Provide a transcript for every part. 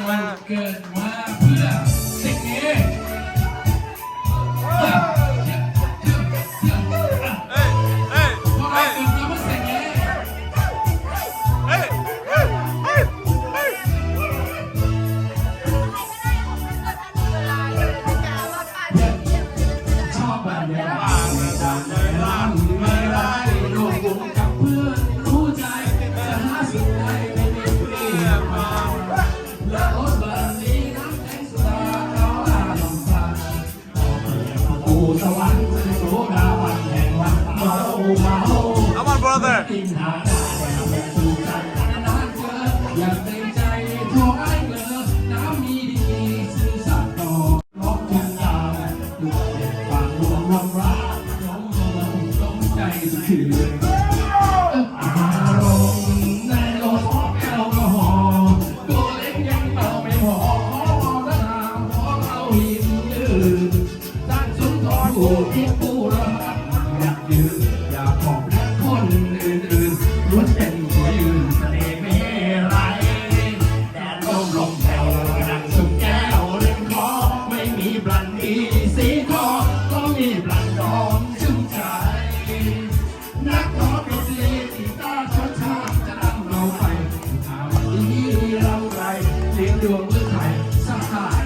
not good. Come on, brother.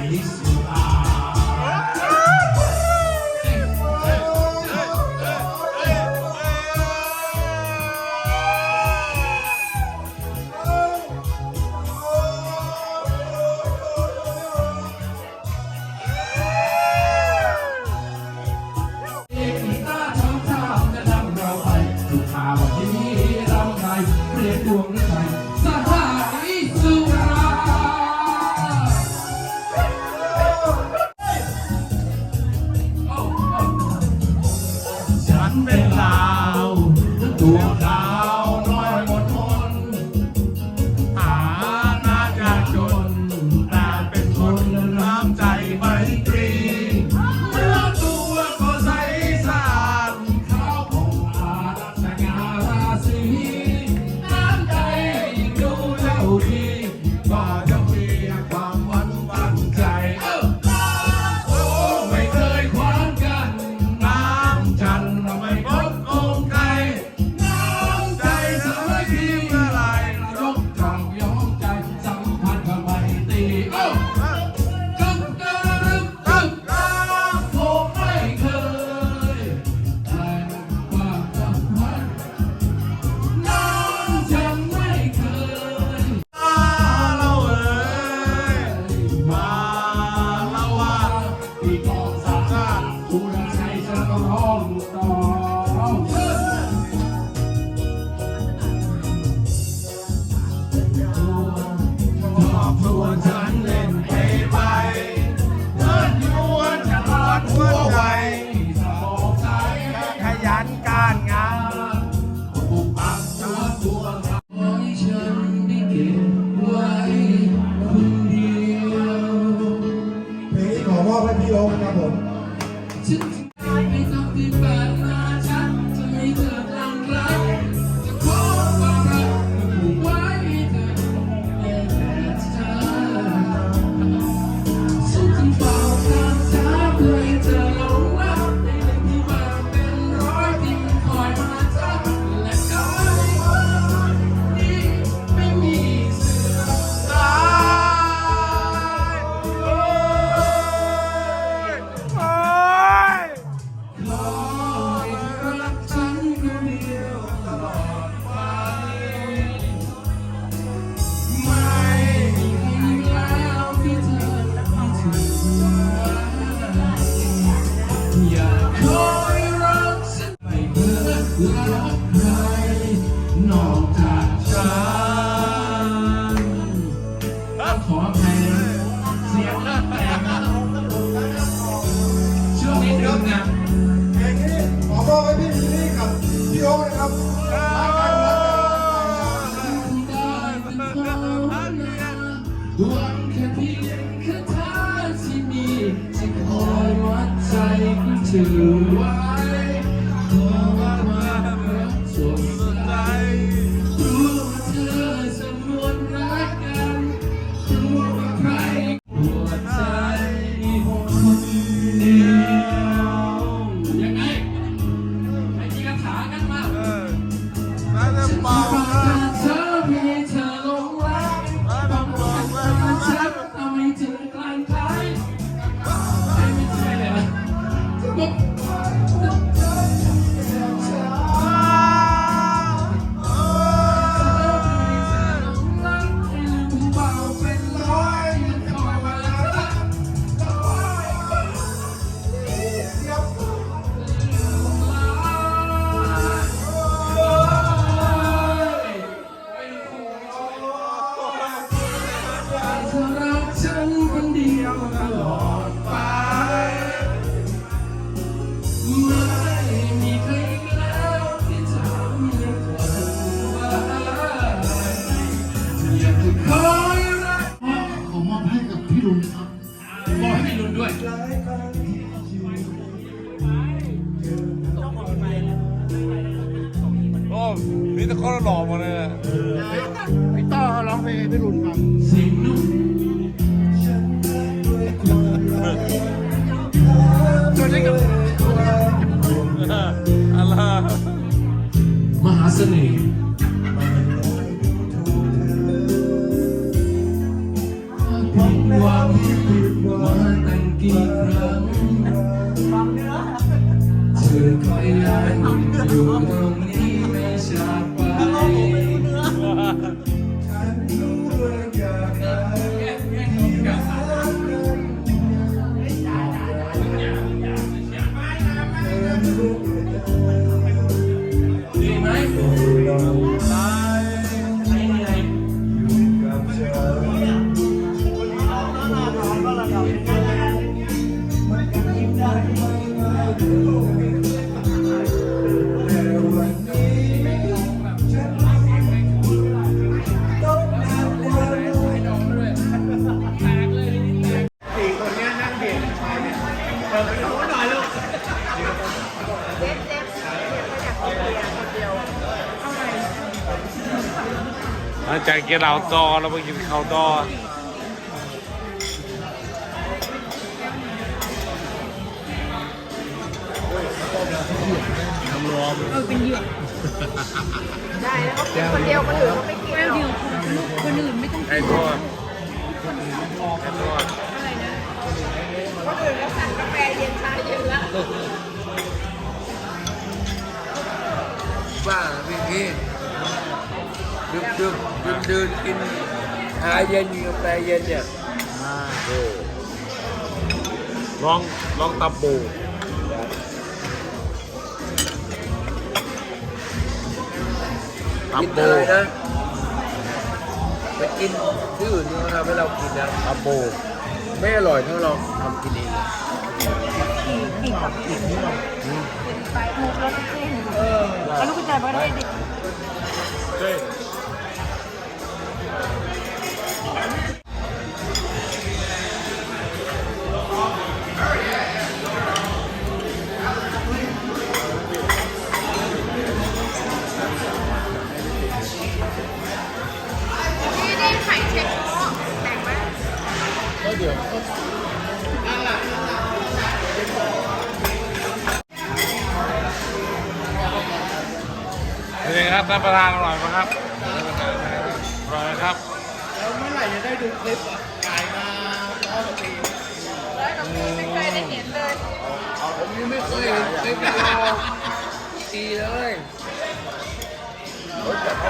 país. sua านงาม you. มีแต่คนหล่อหมดเลยอะพี่ต้อร้องเพลงให้พี่ลุนครับเสียงนุ่มอะไรมหาเสน่ห์ผิดหวังมาตั้งกี่ครั้งเธอคอยยันอยู่ตรง หลังจากกินเหล้าตอแล้วมากินข้าวตอน้ำรวมได้แล้วก็กินคนเดียวคนอื่นเขาไม่กินหรอกเดี๋ยวลูกคนอื่นไม่ต้องไอ้ทอดไอ้ทอดคนอื่นก็สั่งกาแฟเย็นชาเย็นแล้วบ้าพี่พี่ ดึกดึกดึกดื่นกินชาเย็นกาแฟเย็นเนี่ยลองลองตับปูตับกินปูอะไรนะไปกินที่อื่นเขาทำให้เรากินนะตับปูไม่อร่อยเท่าเราทำกินเองกินไปมุกแล้วก็เส้นเอาลูกกระจายมาได้ดิ เป็นไงครับท่านประธานอร่อยไหมครับอร่อยไหมครับ แล้วก็ไม่เคยได้เห็นเลยผมยังไม่เคยเห็นคลิปเลยดีเลยโอ้ยแต่เขา